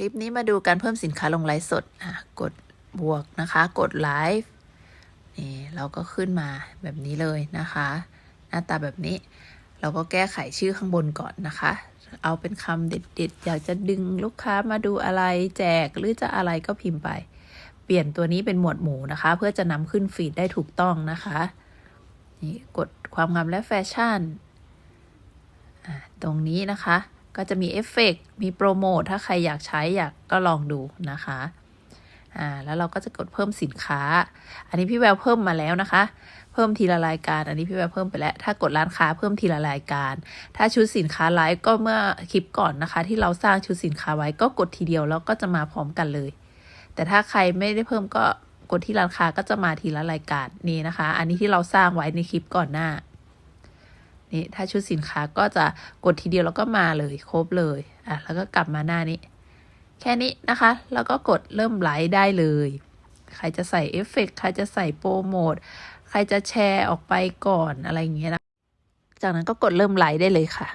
ลิปนี้มาดูการเพิ่มสินค้าลงไลฟ์สดอะกดบวกนะคะ กดไลฟ์นี่เราก็ขึ้นมาแบบนี้เลยนะคะ หน้าตาแบบนี้ เราก็แก้ไขชื่อข้างบนก่อนนะคะ เอาเป็นคำเด็ดๆ อยากจะดึงลูกค้ามาดูอะไรแจกหรือจะอะไรก็พิมพ์ไป เปลี่ยนตัวนี้เป็นหมวดหมู่นะคะ เพื่อจะนำขึ้นฟีดได้ถูกต้องนะคะนี่กดความงามและแฟชั่นอะตรงนี้นะคะ ก็จะมีเอฟเฟกต์มีโปรโมทถ้าใครอยากใช้อยากก็ลองดูนะคะอ่าแล้วเราก็จะกดเพิ่มสินค้า อันนี้พี่แววเพิ่มมาแล้วนะคะ เพิ่มทีละรายการ อันนี้พี่แววเพิ่มไปแล้ว ถ้ากดร้านค้าเพิ่มทีละรายการ ถ้าชุดสินค้าไลฟ์ก็เมื่อคลิปก่อนนะคะ ที่เราสร้างชุดสินค้าไว้ก็กดทีเดียวแล้วก็จะมาพร้อมกันเลย แต่ถ้าใครไม่ได้เพิ่มก็กดที่ร้านค้าก็จะมาทีละรายการนี่นะคะ อันนี้ที่เราสร้างไว้ในคลิปก่อนหน้า นี่ถ้าชุดสินค้าก็จะกดทีเดียวแล้วก็มาเลยครบเลยอะแล้วก็กลับมาหน้านี้ แค่นี้นะคะ แล้วก็กดเริ่มไลฟ์ได้เลย ใครจะใส่เอฟเฟกต์ใครจะใส่โปรโมทใครจะแชร์ออกไปก่อนอะไรอย่างเงี้ยนะ จากนั้นก็กดเริ่มไลฟ์ได้เลยค่ะ